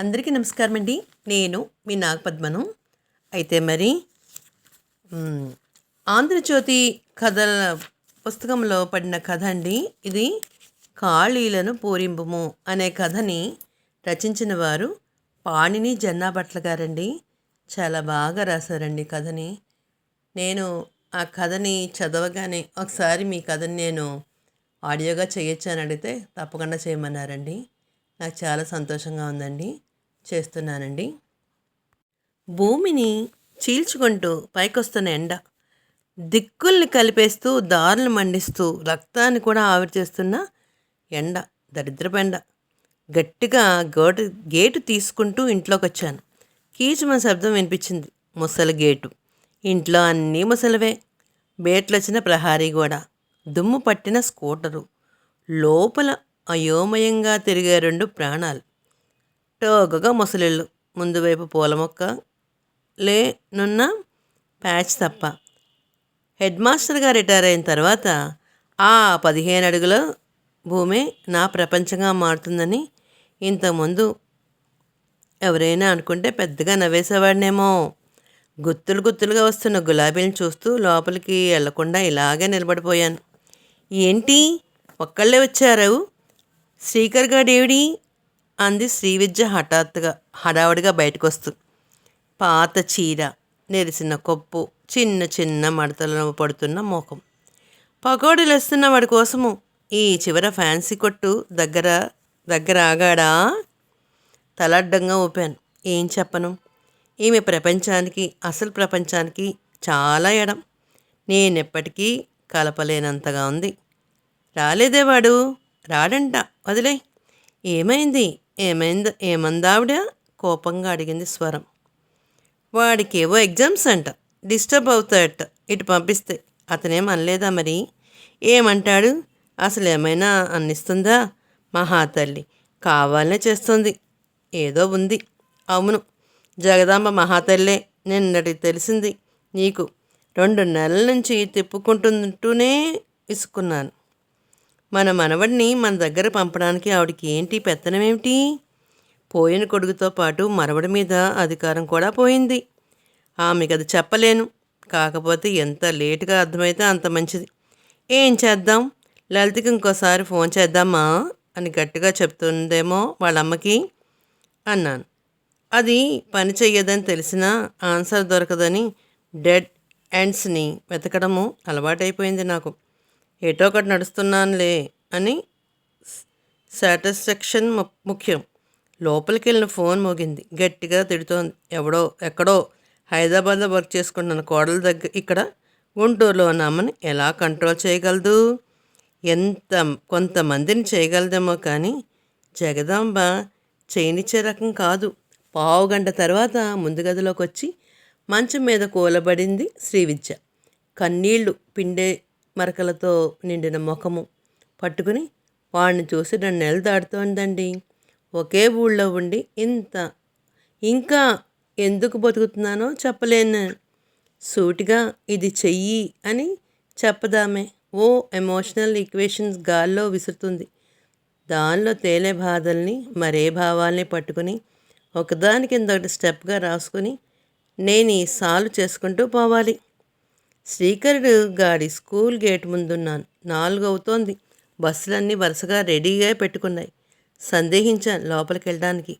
అందరికీ నమస్కారం అండి నేను మీ నాగపద్మను. అయితే మరి ఆంధ్రజ్యోతి కథల పుస్తకంలో పడిన కథ అండి. ఇది ఖాళీలను పూరింపుము అనే కథని రచించిన వారు పాణిని జన్నాభట్ల గారండి. చాలా బాగా రాశారండి కథని. నేను ఆ కథని చదవగానే ఒకసారి మీ కథని నేను ఆడియోగా చేయొచ్చు అని అడిగితే తప్పకుండా చేయమన్నారండి. నాకు చాలా సంతోషంగా ఉందండి. చేస్తున్నానండి. భూమిని చీల్చుకుంటూ పైకొస్తున్న ఎండ దిక్కుల్ని కలిపేస్తూ దారులు మండిస్తూ రక్తాన్ని కూడా ఆవిరి చేస్తున్న ఎండ. దరిద్రపెండ గట్టిగా గోటు గేటు తీసుకుంటూ ఇంట్లోకి వచ్చాను కీచుమ శబ్దం వినిపించింది. ముసలి గేటు. ఇంట్లో అన్నీ ముసలివే. బేట్లొచ్చిన ప్రహారీ గోడ. దుమ్ము పట్టిన స్కూటరు. లోపల అయోమయంగా తిరిగే రెండు ప్రాణాలు. టోగగా ముసలిళ్ళు. ముందు వైపు పూల మొక్క లే నున్న ప్యాచ్ తప్ప. హెడ్ మాస్టర్గా రిటైర్ అయిన తర్వాత ఆ పదిహేను అడుగుల భూమి నా ప్రపంచంగా మారుతుందని ఇంతకుముందు ఎవరైనా అనుకుంటే పెద్దగా నవ్వేసేవాడినేమో. గుత్తులు గుత్తులుగా వస్తున్న గులాబీలను చూస్తూ లోపలికి వెళ్ళకుండా ఇలాగే నిలబడిపోయాను. ఏంటి? ఒక్కళ్ళే వచ్చారు. శ్రీకర్ గాడేవిడి అంది శ్రీవిద్య హఠాత్తుగా హడావుడిగా బయటకు వస్తూ పాత చీర నెరిసిన కొప్పు చిన్న చిన్న మడతలను పడుతున్న మోకం పకోడీలు వేస్తున్న వాడి కోసము ఈ చివర ఫ్యాన్సీ కొట్టు దగ్గర దగ్గర ఆగాడా తలడ్డంగా ఊపాను. ఏం చెప్పను? ఈమె ప్రపంచానికి అసలు ప్రపంచానికి చాలా ఎడం. నేనెప్పటికీ కలపలేనంతగా ఉంది. రాలేదే వాడు? రాడంట వదిలే ఏమైంది? ఏమైంది? ఏమందావిడ? కోపంగా అడిగింది స్వరం. వాడికి ఏవో ఎగ్జామ్స్ అంట. డిస్టర్బ్ అవుతాడట ఇటు పంపిస్తే. అతనేం అనలేదా మరి? ఏమంటాడు? అసలు ఏమైనా అన్నిస్తుందా? మహాతల్లి కావాలనే చేస్తుంది. ఏదో ఉంది. అవును. జగదాంబ మహాతల్లే. నిన్నటి తెలిసింది. నీకు రెండు నెలల నుంచి తిప్పుకుంటుంటూనే ఇసుకున్నాను మన మనవడిని మన దగ్గర పంపడానికి ఆవిడకి ఏంటి పెత్తనం ఏమిటి పోయిన కొడుకుతో పాటు మరవడి మీద అధికారం కూడా పోయింది. ఆమెకు అది చెప్పలేను. కాకపోతే ఎంత లేటుగా అర్థమైతే అంత మంచిది. ఏం చేద్దాం? లలితకి ఇంకోసారి ఫోన్ చేద్దామా? అని గట్టిగా చెప్తుందేమో వాళ్ళ అమ్మకి అన్నాను. అది పని చెయ్యదని తెలిసినా ఆన్సర్ దొరకదని డెడ్ ఎండ్స్ని వెతకడము అలవాటైపోయింది నాకు. ఏటో ఒకటి నడుస్తున్నానులే అని సాటిస్ఫాక్షన్ ము- ముఖ్యం. లోపలికి వెళ్ళిన ఫోన్ మోగింది. గట్టిగా తిడుతోంది. ఎవడో ఎక్కడో హైదరాబాద్లో వర్క్ చేసుకుంటున్న కోడల దగ్గర ఇక్కడ గుంటూరులో ఉన్న అమ్మని ఎలా కంట్రోల్ చేయగలదు? ఎంత కొంతమందిని చేయగలదేమో కానీ జగదాంబ చేయనిచ్చే రకం కాదు. పావు గంట తర్వాత ముందు గదిలోకి వచ్చి మంచం మీద కూలబడింది శ్రీవిద్య. కన్నీళ్ళు పిండే మరకలతో నిండిన ముఖము. పట్టుకుని వాడిని చూసి రెండు నెలలు దాడుతోందండి ఒకే ఊళ్ళో ఉండి ఇంత ఇంకా ఎందుకు బతుకుతున్నానో చెప్పలేను. సూటిగా ఇది చెయ్యి అని చెప్పదామే. ఓ ఎమోషనల్ ఈక్వేషన్స్ గాల్లో విసురుతుంది. దానిలో తేలే బాధల్ని మరే భావాల్ని పట్టుకుని ఒకదాని కింద ఒకటి స్టెప్గా రాసుకుని నేను ఈ సాల్వ్ చేసుకుంటూ పోవాలి. శ్రీకరుడు గాడి స్కూల్ గేట్ ముందున్నాను నాలుగు అవుతోంది బస్సులన్నీ వరుసగా రెడీగా పెట్టుకున్నాయి. సందేహించాను లోపలికి వెళ్ళడానికి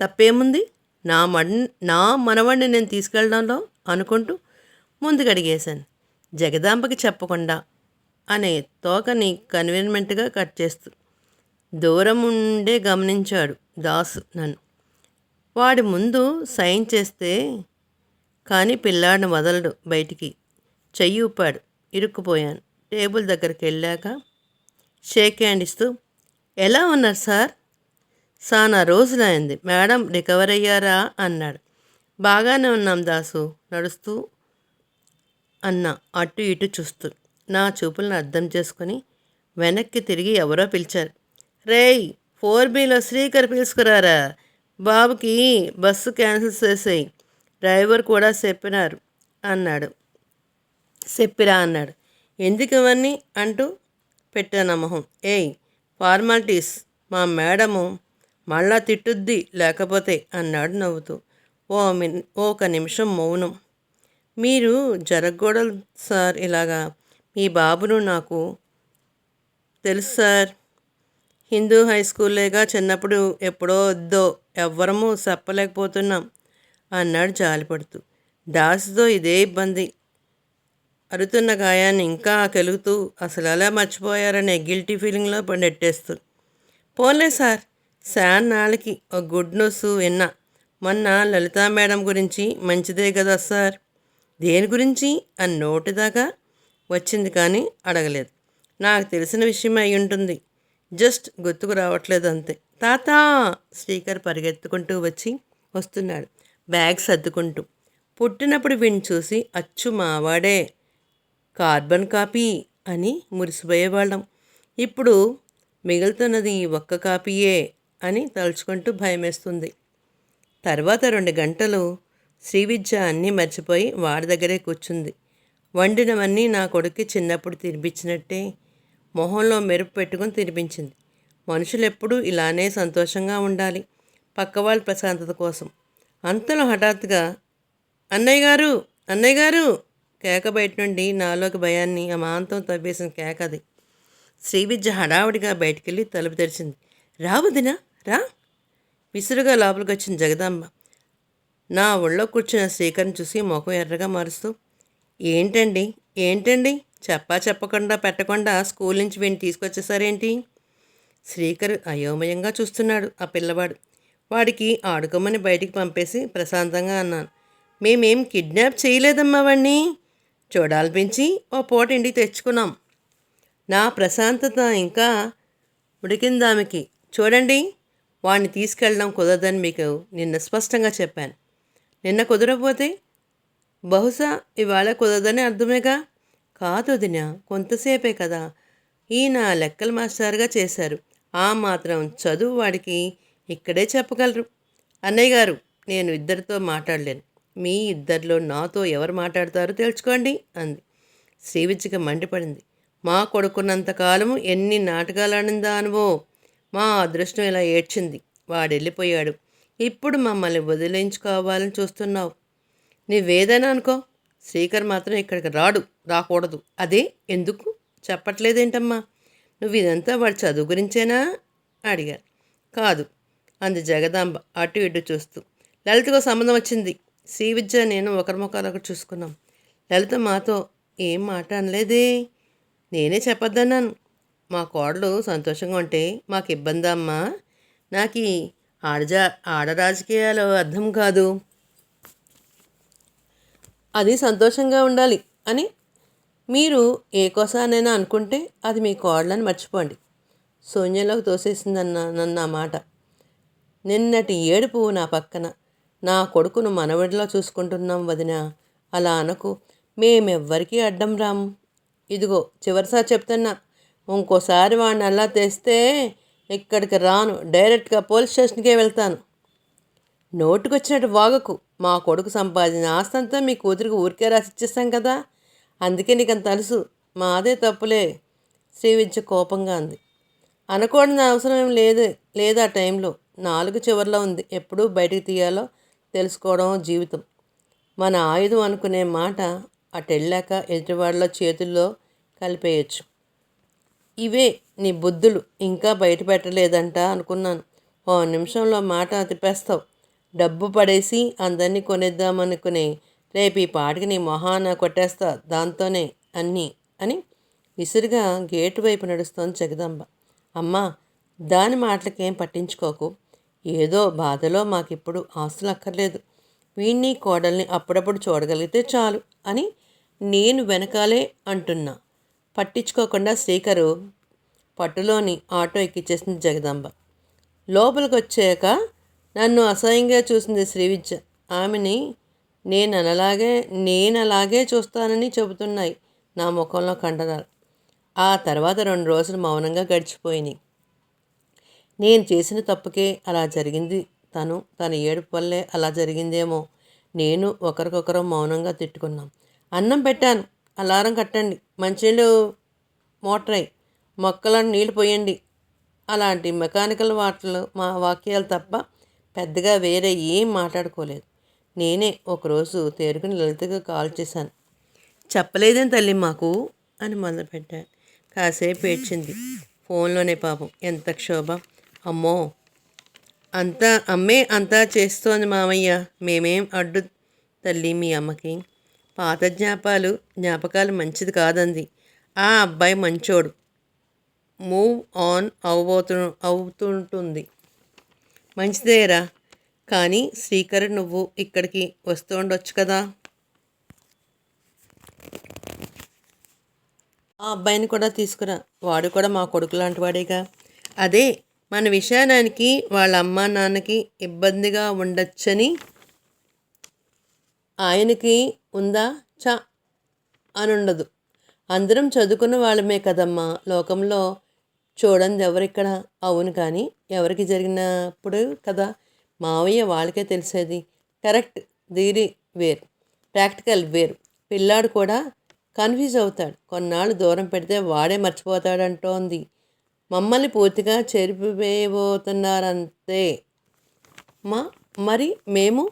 తప్పేముంది? నా మడ్ నా మనవాడిని నేను తీసుకెళ్ళడంలో అనుకుంటూ ముందుకు అడిగేశాను జగదాంబకి చెప్పకుండా అనే తోకని కన్వీన్మెంట్గా కట్ చేస్తూ దూరం ఉండే గమనించాడు దాసు నన్ను. వాడి ముందు సైన్ చేస్తే కానీ పిల్లాడిని వదలడు బయటికి. చెయ్యి ఊపాడు ఇరుక్కుపోయాను. టేబుల్ దగ్గరికి వెళ్ళాక షేక్ హ్యాండ్ ఇస్తూ ఎలా ఉన్నారు సార్? సానా రోజులైంది మేడం రికవర్ అయ్యారా? అన్నాడు. బాగానే ఉన్నాం దాసు నడుస్తూ అన్న అటు ఇటు చూస్తూ. నా చూపులను అర్థం చేసుకొని వెనక్కి తిరిగి ఎవరో పిలిచారు. రేయ్ ఫోర్ బీలో శ్రీకర్ పిలుచుకురారా బాబుకి బస్సు క్యాన్సిల్ చేసేయి. డ్రైవర్ కూడా చెప్పినారు అన్నాడు. చెప్పిరా అన్నాడు. ఎందుకు ఇవన్నీ? అంటూ పెట్టాను మొహం ఏయ్ ఫార్మాలిటీస్. మా మేడము మళ్ళా తిట్టుద్ది లేకపోతే అన్నాడు నవ్వుతూ. ఓ మిన్ ఒక నిమిషం మౌనం. మీరు జరగకూడదు సార్ ఇలాగా. మీ బాబును నాకు తెలుసు సార్. హిందూ హై స్కూల్లేగా చిన్నప్పుడు ఎప్పుడో వద్దో ఎవ్వరము చెప్పలేకపోతున్నాం అన్నాడు జాలిపడుతూ. దాసుతో ఇదే ఇబ్బంది. అరుతున్న గాయాన్ని ఇంకా కెలుగుతూ అసలు అలా మర్చిపోయారనే గిల్టీ ఫీలింగ్లో నెట్టేస్తూ. పోన్లే సార్ శాన్ నాళ్ళకి ఒక గుడ్ న్యూస్ విన్నా. మొన్న లలితా మేడం గురించి మంచిదే కదా సార్. దేని గురించి? అని నోటిదాకా వచ్చింది కానీ అడగలేదు. నాకు తెలిసిన విషయం అయి ఉంటుంది. జస్ట్ గుర్తుకు రావట్లేదు అంతే. తాత! స్పీకర్ పరిగెత్తుకుంటూ వచ్చి వస్తున్నాడు. బ్యాగ్ సర్దుకుంటూ. పుట్టినప్పుడు వీడిని చూసి అచ్చు మావాడే కార్బన్ కాపీ అని మురిసిపోయేవాళ్ళం. ఇప్పుడు మిగులుతున్నది ఈ ఒక్క కాపీయే అని తలుచుకుంటూ భయమేస్తుంది. తర్వాత రెండు గంటలు శ్రీవిద్య అన్నీ మర్చిపోయి వాడి దగ్గరే కూర్చుంది. వండినవన్నీ నా కొడుక్కి చిన్నప్పుడు తినిపించినట్టే మొహంలో మెరుపు పెట్టుకుని తినిపించింది. మనుషులు ఎప్పుడూ ఇలానే సంతోషంగా ఉండాలి పక్కవాళ్ళ ప్రశాంతత కోసం. అంతలో హఠాత్తుగా అన్నయ్య గారు అన్నయ్య గారు కేక బయట నుండి నాలోకి భయాన్ని అమాంతం తవ్వేసిన కేక అది. శ్రీవిద్య హడావుడిగా బయటికెళ్ళి తలుపు తెరిచింది. రావుదినా రా. విసురుగా లోపలికి వచ్చిన జగదాంబ నా ఒళ్ళో కూర్చున్న శ్రీకర్ని చూసి ముఖం ఎర్రగా మారుస్తూ ఏంటండి ఏంటండి? చెప్పా చెప్పకుండా పెట్టకుండా స్కూల్ నుంచి వీడిని తీసుకొచ్చేసారేంటి? శ్రీకర్ అయోమయంగా చూస్తున్నాడు ఆ పిల్లవాడు. వాడికి ఆడుకోమని బయటికి పంపేసి ప్రశాంతంగా అన్నాను. మేమేం కిడ్నాప్ చేయలేదమ్మా వాడిని చూడాల్పించి ఓ పూట ఇంటికి తెచ్చుకున్నాం. నా ప్రశాంతత ఇంకా ఉడికిందామెకి. చూడండి వాడిని తీసుకెళ్ళడం కుదరదని మీకు నిన్న స్పష్టంగా చెప్పాను. నిన్న కుదరకపోతే బహుశా ఇవాళ కుదరదని అర్థమేగా? కాదు వదిన కొంతసేపే కదా. ఈయన లెక్కల మాస్టర్గా చేశారు. ఆ మాత్రం చదువు వాడికి ఇక్కడే చెప్పగలరు. అన్నయ్య గారు నేను ఇద్దరితో మాట్లాడలేను. మీ ఇద్దరిలో నాతో ఎవరు మాట్లాడతారో తెలుసుకోండి అంది. శ్రీవిద్యకి మండిపడింది. మా కొడుకున్నంత కాలము ఎన్ని నాటకాలు ఆడిందా అనువో మా అదృష్టం ఇలా ఏడ్చింది. వాడెళ్ళిపోయాడు. ఇప్పుడు మమ్మల్ని వదిలించుకోవాలని చూస్తున్నావు. నీవేదైనా అనుకో. శ్రీకర్ మాత్రం ఇక్కడికి రాడు రాకూడదు. అదే ఎందుకు? చెప్పట్లేదేంటమ్మా? నువ్వు ఇదంతా వాడి చదువు గురించేనా? అడిగారు. కాదు అంది జగదాంబ అటు ఇటు చూస్తూ. లలితకు సంబంధం వచ్చింది. శ్రీ విద్య నేను ఒకరి ముఖాలు ఒకటి చూసుకున్నాం. లలిత మాతో ఏం మాట అనలేదే? నేనే చెప్పొద్దన్నాను. మా కోడలు సంతోషంగా ఉంటే మాకు ఇబ్బంది అమ్మా? నాకు ఈ ఆడజా ఆడ రాజకీయాలు అర్థం కాదు. అది సంతోషంగా ఉండాలి అని మీరు ఏ కోసానైనా అనుకుంటే అది మీ కోడలని మర్చిపోండి. శూన్యంలోకి తోసేసిందన్న నన్న మాట. నిన్నటి ఏడుపు నా పక్కన. నా కొడుకును మనవడిలో చూసుకుంటున్నాం వదిన. అలా అనకు. మేమెవ్వరికీ అడ్డం రాము. ఇదిగో చివరిసారి చెప్తున్నా. ఇంకోసారి వాడిని అలా తెస్తే ఇక్కడికి రాను. డైరెక్ట్గా పోలీస్ స్టేషన్కే వెళ్తాను. నోటుకొచ్చినట్టు వాగకు. మా కొడుకు సంపాదించిన ఆస్తంతా మీ కూతురికి ఊరికే రాసి ఇచ్చేస్తాం కదా. అందుకే నీకు అంత తెలుసు. మాదే తప్పులే. శ్రీవిద్య కోపంగా అంది. అనుకోవడం అవసరం ఏం లేదు. లేదు ఆ టైంలో. నాలుగు చివరిలో ఉంది. ఎప్పుడు బయటికి తీయాలో తెలుసుకోవడం జీవితం. మన ఆయుధం అనుకునే మాట అటెళ్ళాక ఎదుటివాళ్ళ చేతుల్లో కలిపేయచ్చు. ఇవే నీ బుద్ధులు ఇంకా బయట పెట్టలేదంట అనుకున్నాను. ఓ నిమిషంలో మాట తిప్పేస్తావు డబ్బు పడేసి అందరినీ కొనేద్దామనుకునే రేపు ఈ పాటికి నీ మొహాన కొట్టేస్తా దాంతోనే అన్నీ అని విసురుగా గేటు వైపు నడుస్తోంది జగదంబ. అమ్మా దాని మాటలకేం పట్టించుకోకు. ఏదో బాధలో మాకిప్పుడు ఆస్తులు అక్కర్లేదు వీణ్ణి కోడల్ని అప్పుడప్పుడు చూడగలిగితే చాలు అని నేను వెనకాలే అంటున్నా. పట్టించుకోకుండా శ్రీకరు పట్టులోని ఆటో ఎక్కిచ్చేసింది జగదాంబ. లోపలికి వచ్చాక నన్ను అసహ్యంగా చూసింది శ్రీవిద్య. ఆమెని నేను అలాగే నేను అలాగే చూస్తానని చెబుతున్నాయి నా ముఖంలో కండరాలు. ఆ తర్వాత రెండు రోజులు మౌనంగా గడిచిపోయినాయి. నేను చేసిన తప్పుకే అలా జరిగింది. తను తన ఏడుపు వల్లే అలా జరిగిందేమో. నేను ఒకరికొకరు మౌనంగా తిట్టుకున్నాం. అన్నం పెట్టాను. అలారం కట్టండి. మంచినీళ్ళు మోటరై. మొక్కలను నీళ్ళు పోయండి. అలాంటి మెకానికల్ వాటలు మా వాక్యాలు తప్ప పెద్దగా వేరే ఏం మాట్లాడుకోలేదు. నేనే ఒకరోజు తేరుకుని లలితగా కాల్ చేశాను. చెప్పలేదని తల్లి మాకు? అని మొదలుపెట్టాను. కాసేపు ఏడ్చింది. ఫోన్లోనే పాపం. ఎంత క్షోభ. అమ్మో. అంతా అమ్మే అంతా చేస్తోంది మామయ్య మేమేం అడ్డు తల్లి మీ అమ్మకి. పాత జ్ఞాపాలు జ్ఞాపకాలు మంచిది కాదంది. ఆ అబ్బాయి మంచోడు. మూవ్ ఆన్ అవబోతు అవుతుంటుంది. మంచిదేరా. కానీ శ్రీకర్ నువ్వు ఇక్కడికి వస్తూ ఉండొచ్చు కదా. ఆ అబ్బాయిని కూడా తీసుకురా. వాడు కూడా మా కొడుకు లాంటి వాడేగా. అదే మన విషయానికి వాళ్ళ అమ్మ నాన్నకి ఇబ్బందిగా ఉండొచ్చని ఆయనకి ఉందా? చా అని ఉండదు అందరం చదువుకున్న వాళ్ళమే కదమ్మా. లోకంలో చూడండి ఎవరిక్కడ? అవును కానీ ఎవరికి జరిగినప్పుడు కదా? మావయ్య వాళ్ళకే తెలిసేది. కరెక్ట్ ధీరి వేర్. ప్రాక్టికల్ వేర్. పిల్లాడు కూడా కన్ఫ్యూజ్ అవుతాడు. కొన్నాళ్ళు దూరం పెడితే వాడే మర్చిపోతాడంటోంది. మమ్మల్ని పూర్తిగా చెరిపివేయబోతున్నారంతే. మా మరి మేము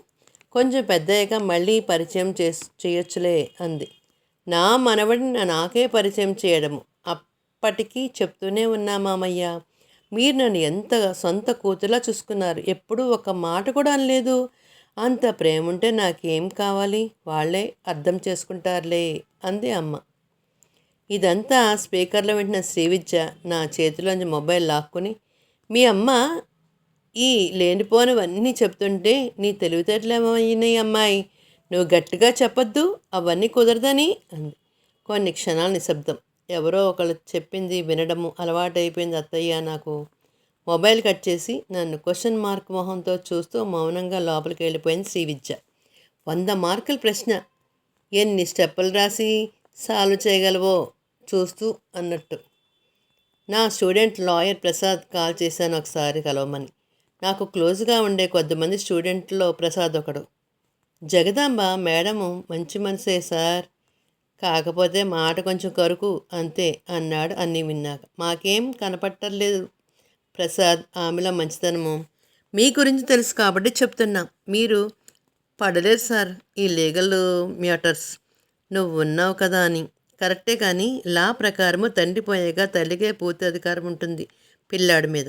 కొంచెం పెద్దయ్యాక మళ్ళీ పరిచయం చేసి చేయొచ్చులే అంది. నా మనవడిని నాకే పరిచయం చేయడము. అప్పటికీ చెప్తూనే ఉన్నా మామయ్య మీరు నన్ను ఎంత సొంత కూతులా చూసుకున్నారు. ఎప్పుడూ ఒక మాట కూడా అనలేదు. అంత ప్రేమ ఉంటే నాకేం కావాలి? వాళ్ళే అర్థం చేసుకుంటారులే అంది అమ్మ. ఇదంతా స్పీకర్లో వింటున్న శ్రీవిద్య నా చేతిలోంచి మొబైల్ లాక్కుని మీ అమ్మ ఈ లేనిపోనివన్నీ చెప్తుంటే నీ తెలివితేటలేమైనాయి అమ్మాయి. నువ్వు గట్టిగా చెప్పొద్దు అవన్నీ కుదరదని అంది. కొన్ని క్షణాల నిశ్శబ్దం. ఎవరో ఒకళ్ళు చెప్పింది వినడము అలవాటైపోయింది అత్తయ్య నాకు. మొబైల్ కట్ చేసి నన్ను క్వశ్చన్ మార్క్ మొహంతో చూస్తూ మౌనంగా లోపలికి వెళ్ళిపోయింది శ్రీవిద్య. వంద మార్కుల ప్రశ్న. ఎన్ని స్టెప్పులు రాసి సాల్వ్ చేయగలవో చూస్తూ అన్నట్టు. నా స్టూడెంట్ లాయర్ ప్రసాద్ కాల్ చేశాను ఒకసారి కలవమని. నాకు క్లోజ్గా ఉండే కొద్దిమంది స్టూడెంట్లో ప్రసాద్ ఒకడు. జగదాంబ మేడము మంచి మనసే సార్. కాకపోతే మాట కొంచెం కరుకు అంతే అన్నాడు అన్నీ విన్నాక. మాకేం కనపట్టలేదు. ప్రసాద్ ఆమెలో మంచితనము. మీ గురించి తెలుసు కాబట్టి చెప్తున్నా. మీరు పడలేదు సార్ ఈ లీగల్ మ్యాటర్స్. నువ్వు ఉన్నావు కదా అని. కరెక్టే కానీ లా ప్రకారము తండ్రి పోయాక తల్లికే పూర్తి అధికారం ఉంటుంది పిల్లాడి మీద.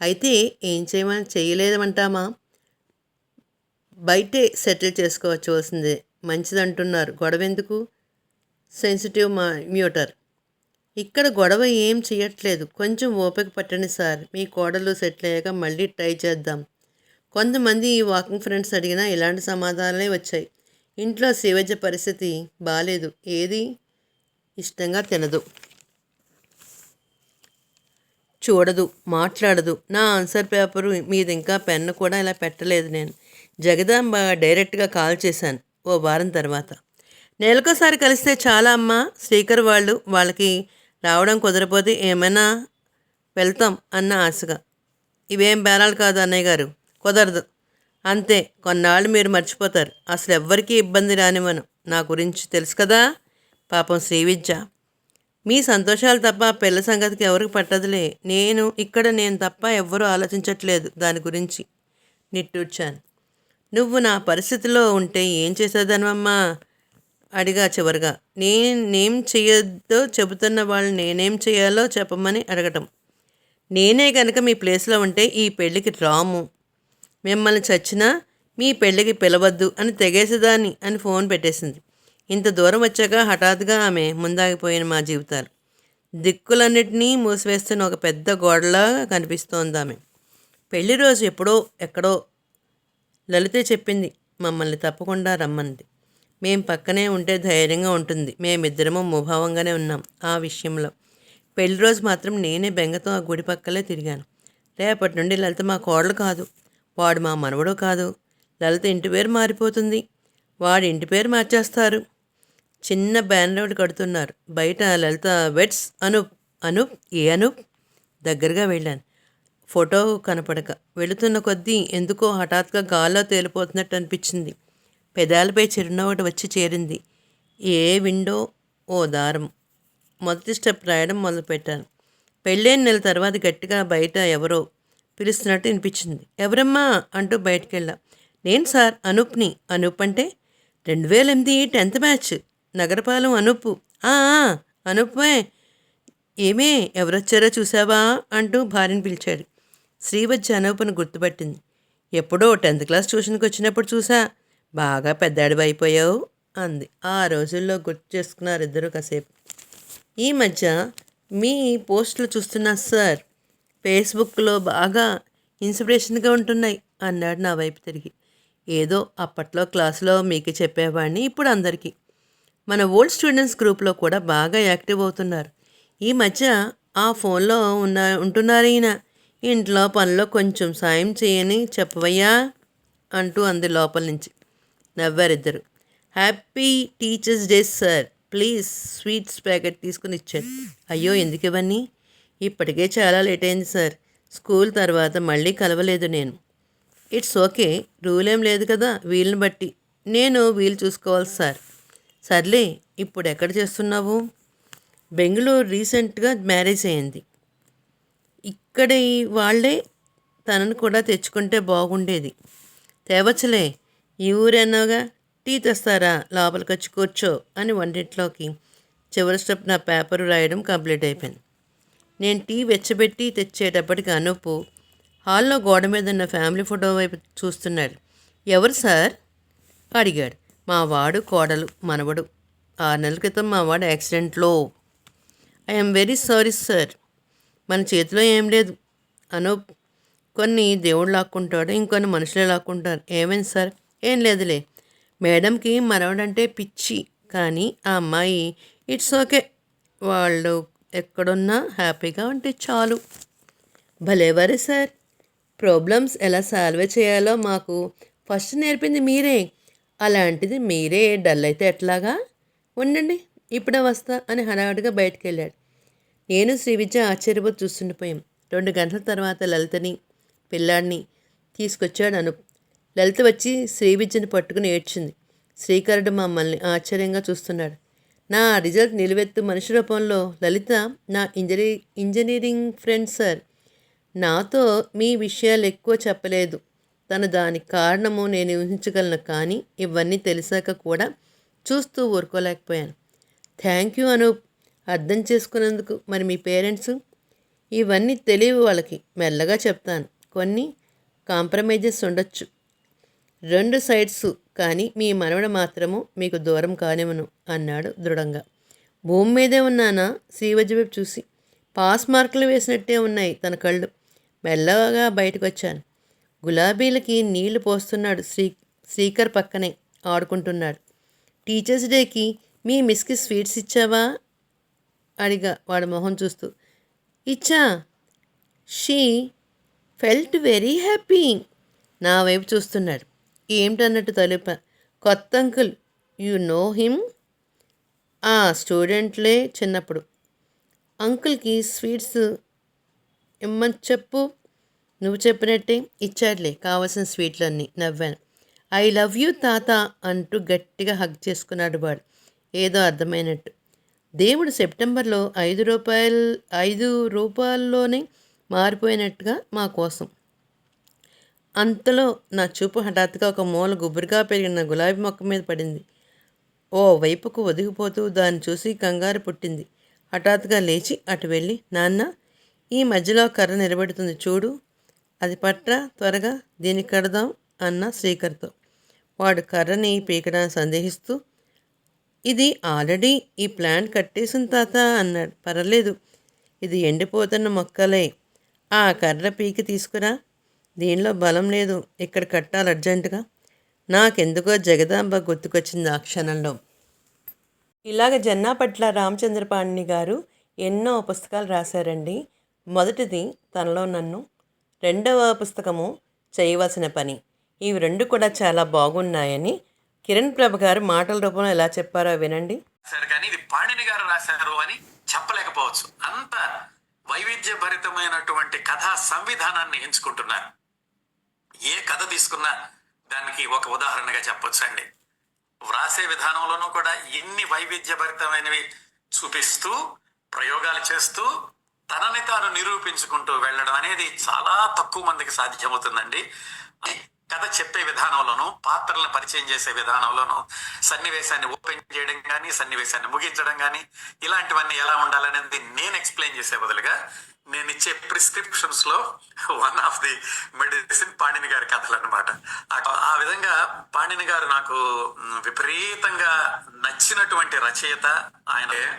అయితే ఏం చేయమని చేయలేదమంటామా? బయటే సెటిల్ చేసుకోవచ్చువలసిందే. మంచిదంటున్నారు. గొడవ ఎందుకు సెన్సిటివ్ మా మ్యూటర్. ఇక్కడ గొడవ ఏం చేయట్లేదు. కొంచెం ఓపిక పట్టండి సార్. మీ కోడలు సెటిల్ అయ్యాక మళ్ళీ ట్రై చేద్దాం. కొంతమంది ఈ వాకింగ్ ఫ్రెండ్స్ అడిగినా ఇలాంటి సమాధానాలే వచ్చాయి. ఇంట్లో శివజ పరిస్థితి బాగాలేదు ఏది? ఇష్టంగా తినదు. చూడదు మాట్లాడదు. నా ఆన్సర్ పేపరు మీద ఇంకా పెన్ను కూడా ఇలా పెట్టలేదు నేను. జగదాంబ డైరెక్ట్గా కాల్ చేశాను ఓ వారం తర్వాత. నెలకోసారి కలిస్తే చాలా అమ్మ. స్పీకర్ వాళ్ళు వాళ్ళకి రావడం కుదరపోతే ఏమైనా వెళ్తాం అన్న ఆశగా. ఇవేం బేరాలు కాదు అన్నయ్య గారు. కుదరదు. అంతే కొన్నాళ్ళు మీరు మర్చిపోతారు. అసలు ఎవ్వరికీ ఇబ్బంది రానివ్వను. నా గురించి తెలుసు కదా? పాపం శ్రీవిద్య. మీ సంతోషాలు తప్ప పిల్ల సంగతికి ఎవరికి పట్టదులే. నేను ఇక్కడ నేను తప్ప ఎవ్వరూ ఆలోచించట్లేదు దాని గురించి. నిట్టూర్చాను. నువ్వు నా పరిస్థితిలో ఉంటే ఏం చేసేదానమ్మా అడిగా చివరిగా. నేనేం చేయొద్దో చెబుతున్న వాళ్ళు నేనేం చేయాలో చెప్పమని అడగటం. నేనే కనుక మీ ప్లేస్లో ఉంటే ఈ పెళ్ళికి రాము. మిమ్మల్ని చచ్చినా మీ పెళ్ళికి పిలవద్దు అని తెగేసేదాన్ని అని ఫోన్ పెట్టేసింది. ఇంత దూరం వచ్చాక హఠాత్తుగా ఆమె ముందాగిపోయిన మా జీవితాలు. దిక్కులన్నిటినీ మూసివేస్తున్న ఒక పెద్ద గోడలా కనిపిస్తోంది ఆమె. పెళ్ళి రోజు ఎప్పుడో ఎక్కడో లలితే చెప్పింది మమ్మల్ని తప్పకుండా రమ్మంది. మేం పక్కనే ఉంటే ధైర్యంగా ఉంటుంది. మేమిద్దరము ముభావంగానే ఉన్నాం ఆ విషయంలో. పెళ్ళి రోజు మాత్రం నేనే బెంగతో ఆ గుడి పక్కలే తిరిగాను. రేపటి నుండి లలిత మా కోడలు కాదు. వాడు మా మనవడు కాదు. లలిత ఇంటి పేరు మారిపోతుంది. వాడి ఇంటి పేరు మార్చేస్తారు. చిన్న బ్యానర్ ఒకటి కడుతున్నారు. బయట లలిత వెట్స్ అనూప్ అనూప్ ఏ అనూప్? దగ్గరగా వెళ్ళాను. ఫోటో కనపడక వెళుతున్న కొద్దీ ఎందుకో హఠాత్గా గాల్లో తేలిపోతున్నట్టు అనిపించింది. పెదాలపై చిరునవ్వుటి వచ్చి చేరింది. ఏ విండో? ఓ దారం. మొదటి స్టెప్ రాయడం మొదలుపెట్టాను. పెళ్ళైన నెల తర్వాత గట్టిగా బయట ఎవరో పిలుస్తున్నట్టు వినిపించింది. ఎవరమ్మా? అంటూ బయటికి వెళ్ళా నేను సార్ అనూప్ని. అనూప్ అంటే రెండు వేల ఎనిమిది టెన్త్ బ్యాచ్. నగరపాలెం అనూపు. అనూపే ఏమే ఎవరొచ్చారో చూసావా అంటూ భార్యను పిలిచాడు. వచ్చి అనూపను గుర్తుపట్టింది. ఎప్పుడో టెన్త్ క్లాస్ ట్యూషన్కి వచ్చినప్పుడు చూసా. బాగా పెద్దాడివి అయిపోయావు అంది. ఆ రోజుల్లో గుర్తు చేసుకున్నారు ఇద్దరు కాసేపు. ఈ మధ్య మీ పోస్టులు చూస్తున్నా సార్. ఫేస్బుక్లో బాగా ఇన్స్పిరేషన్గా ఉంటున్నాయి అన్నాడు నా వైపు తిరిగి. ఏదో అప్పట్లో క్లాసులో మీకు చెప్పేవాడిని ఇప్పుడు అందరికీ. మన ఓల్డ్ స్టూడెంట్స్ గ్రూప్లో కూడా బాగా యాక్టివ్ అవుతున్నారు. ఈ మధ్య ఆ ఫోన్లో ఉన్న ఉంటున్నారు ఈయన. ఇంట్లో పనిలో కొంచెం సాయం చేయని చెప్పవయ్యా అంటూ అంది లోపల నుంచి. నవ్వారిద్దరు. Happy teachers day sir. Please sweets packet తీసుకుని ఇచ్చాడు అయ్యో ఎందుకు ఇవన్నీ ఇప్పటికే చాలా లేట్ అయింది సార్. స్కూల్ తర్వాత మళ్ళీ కలవలేదు నేను. ఇట్స్ ఓకే రూల్ ఏం లేదు కదా వీలుని బట్టి. నేను వీలు చూసుకోవాలి సార్. సర్లే ఇప్పుడు ఎక్కడ చేస్తున్నావు? బెంగళూరు రీసెంట్గా మ్యారేజ్ అయింది. ఇక్కడ వాళ్ళే తనను కూడా తెచ్చుకుంటే బాగుండేది. తేవచ్చులే ఈ ఊరేనోగా టీ తెస్తారా లోపలికి వచ్చి కూర్చో అని వంటింట్లోకి చివరి స్టెప్ నా పేపర్ రాయడం కంప్లీట్ అయిపోయింది. నేను టీ వెచ్చబెట్టి తెచ్చేటప్పటికి అనూపు హాల్లో గోడ మీద ఉన్న ఫ్యామిలీ ఫోటో వైపు చూస్తున్నాడు. ఎవరు సార్? అడిగాడు. మా వాడు కోడలు మనవడు. ఆరు నెలల క్రితం మా వాడు యాక్సిడెంట్లో. I'm very sorry sir. మన చేతిలో ఏం లేదు. అనూప్ కొన్ని దేవుడు లాక్కుంటాడు ఇంకొన్ని మనుషులే లాక్కుంటారు. ఏమైంది సార్? ఏం లేదులే. మేడంకి మనవడంటే పిచ్చి కానీ ఆ అమ్మాయి ఇట్స్ ఓకే. వాళ్ళు ఎక్కడున్నా హ్యాపీగా ఉంటే చాలు. భలేవారే సార్. ప్రాబ్లమ్స్ ఎలా సాల్వ్ చేయాలో మాకు ఫస్ట్ నేర్పింది మీరే. అలాంటిది మీరే డల్ అయితే ఎట్లాగా? ఉండండి ఇప్పుడే వస్తా అని హడావుడిగా బయటికి వెళ్ళాడు నేను శ్రీవిద్య ఆశ్చర్యపోతూ చూస్తుండిపోయాం. రెండు గంటల తర్వాత లలితని పిల్లాడిని తీసుకొచ్చాడు అను. లలిత వచ్చి శ్రీవిద్యను పట్టుకుని ఏడ్చింది. శ్రీకరుడు మమ్మల్ని ఆశ్చర్యంగా చూస్తున్నాడు. నా రిజల్ట్ నిలువెత్తు మనిషి రూపంలో లలిత నా ఇంజనీ ఇంజనీరింగ్ ఫ్రెండ్ సార్. నాతో మీ విషయాలు ఎక్కువ చెప్పలేదు. తను దానికి కారణము నేను ఊహించగలను కానీ ఇవన్నీ తెలిసాక కూడా చూస్తూ ఊరుకోలేకపోయాను. Thank you Anoop. అర్థం చేసుకున్నందుకు మరి మీ పేరెంట్స్? ఇవన్నీ తెలియవు వాళ్ళకి. మెల్లగా చెప్తాను. కొన్ని కాంప్రమైజెస్ ఉండొచ్చు. రెండు సైడ్స్. కానీ మీ మనవడు మాత్రము మీకు దూరం కానివ్వను అన్నాడు దృఢంగా. భూమి మీదే ఉన్నానా? శ్రీవజ్జ వైపు చూసి. పాస్ మార్కులు వేసినట్టే ఉన్నాయి తన కళ్ళు. మెల్లగా బయటకు వచ్చాను గులాబీలకి నీళ్ళు పోస్తున్నాడు శ్రీ శ్రీకర్ పక్కనే ఆడుకుంటున్నాడు. టీచర్స్ డేకి మీ మిస్కి స్వీట్స్ ఇచ్చావా? అడిగా వాడు మొహం చూస్తూ. ఇచ్చా. She felt very happy. నా వైపు చూస్తున్నాడు. ఏమిటన్నట్టు తలుప. కొత్త అంకుల్ యు నో హిమ్ ఆ స్టూడెంట్లే చిన్నప్పుడు. అంకుల్కి స్వీట్స్ ఇమ్మని చెప్పు. నువ్వు చెప్పినట్టే ఇచ్చాడులే కావాల్సిన స్వీట్లన్నీ నవ్వాను. ఐ లవ్ యూ తాత అంటూ గట్టిగా హగ్ చేసుకున్నాడు వాడు. ఏదో అర్థమైనట్టు. దేవుడు సెప్టెంబర్లో ఐదు రూపాయలు ఐదు రూపాయల్లోనే మారిపోయినట్టుగా మా కోసం. అంతలో నా చూపు హఠాత్తుగా ఒక మూల గుబురుగా పెరిగిన గులాబీ మొక్క మీద పడింది. ఓ వైపుకు ఒదిగిపోతూ దాన్ని చూసి కంగారు పుట్టింది. హఠాత్తుగా లేచి అటు వెళ్ళి నాన్న ఈ మధ్యలో కర్ర నిలబెడుతుంది చూడు. అది పట్రా త్వరగా దీనికి కడదాం అన్న శ్రీకర్తో. వాడు కర్రని పీకడానికి సందేహిస్తూ ఇది ఆల్రెడీ ఈ ప్లాంట్ కట్టేసిన తాత అన్నాడు. పర్వాలేదు ఇది ఎండిపోతున్న మొక్కలే. ఆ కర్ర పీకి తీసుకురా. దీనిలో బలం లేదు? ఇక్కడ కట్టాలి అర్జెంటుగా? నాకెందుకో జగదాంబ గుర్తుకొచ్చింది ఆ క్షణంలో. ఇలాగ జన్నాపట్ల రామచంద్రపాణి గారు ఎన్నో పుస్తకాలు రాశారండి. మొదటిది తనలో నన్ను రెండవ పుస్తకము చేయవలసిన పని. ఇవి రెండు కూడా చాలా బాగున్నాయని కిరణ్ ప్రభ గారు మాటల రూపంలో ఎలా చెప్పారో వినండి. సరే కానీ ఇది పాణిని గారు రాశారు అని చెప్పలేకపోవచ్చు. అంత వైవిధ్య భరితమైనటువంటి కథా సంవిధానాన్ని ఎంచుకుంటున్నారు. ఏ కథ తీసుకున్నా దానికి ఒక ఉదాహరణగా చెప్పొచ్చు అండి వ్రాసే విధానంలోనూ కూడా ఎన్ని వైవిధ్యభరితమైనవి చూపిస్తూ ప్రయోగాలు చేస్తూ తనని తాను నిరూపించుకుంటూ వెళ్ళడం అనేది చాలా తక్కువ మందికి సాధ్యమవుతుందండి. కథ చెప్పే విధానంలోనూ పాత్రలను పరిచయం చేసే విధానంలోనూ సన్నివేశాన్ని ఓపెన్ చేయడం కానీ సన్నివేశాన్ని ముగించడం కానీ ఇలాంటివన్నీ ఎలా ఉండాలనేది నేను ఎక్స్ప్లెయిన్ చేసే బదులుగా ఇచ్చే ప్రిస్క్రిప్షన్స్లో one of the medicine Panini గారి కథలు అనమాట ఆ విధంగా పాణిని గారు నాకు విపరీతంగా నచ్చినటువంటి రచయిత ఆయన.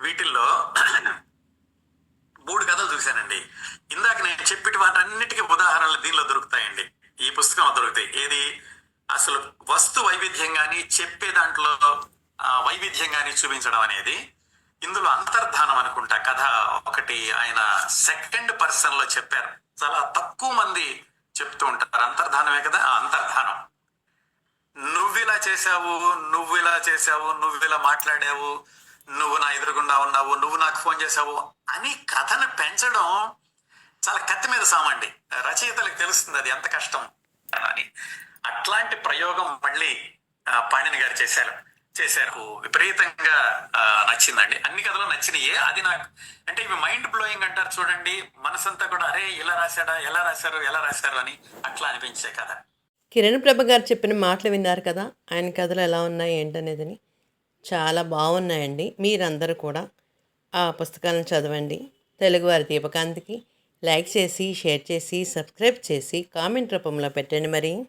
వీటిల్లో మూడు కథలు చూశానండి. ఇందాక నేను చెప్పిన వాటన్నిటికీ ఉదాహరణలు దీనిలో దొరుకుతాయండి. ఈ పుస్తకంలో దొరుకుతాయి. ఏది? అసలు వస్తు వైవిధ్యం కానీ చెప్పే దాంట్లో వైవిధ్యం కానీ చూపించడం అనేది ఇందులో అంతర్ధానం అనుకుంటా. కథ ఒకటి ఆయన సెకండ్ పర్సన్లో చెప్పారు. చాలా తక్కువ మంది చెప్తూ ఉంటారు. అంతర్ధానమే కదా? అంతర్ధానం. నువ్విలా చేశావు నువ్వు ఇలా చేశావు నువ్వు ఇలా మాట్లాడావు నువ్వు నా ఎదురుగుండా ఉన్నావు నువ్వు నాకు ఫోన్ చేశావు అని కథను పెంచడం చాలా కత్తి మీద సామండి రచయితలకు తెలుస్తుంది అది ఎంత కష్టం అని. అట్లాంటి ప్రయోగం మళ్ళీ పాణిని గారు చేశారు. చేశారు విపరీతంగా నచ్చిందండి. అన్ని కథలు నచ్చినాయే. అది నాకు అంటే ఇవి మైండ్ బ్లోయింగ్ అంటారు చూడండి. మనసంతా కూడా అరే ఇలా రాశాడా? ఎలా రాశారు? ఎలా రాశారు? అని అట్లా అనిపించే కథ. కిరణ్ ప్రభ గారు చెప్పిన మాటలు విన్నారు కదా ఆయన కథలు ఎలా ఉన్నాయి ఏంటనేదని. చాలా బాగున్నాయండి. మీరందరూ కూడా ఆ పుస్తకాలను చదవండి. తెలుగువారి దీపకాంతికి లైక్ చేసి షేర్ చేసి సబ్స్క్రైబ్ చేసి కామెంట్ రూపంలో పెట్టండి మరి.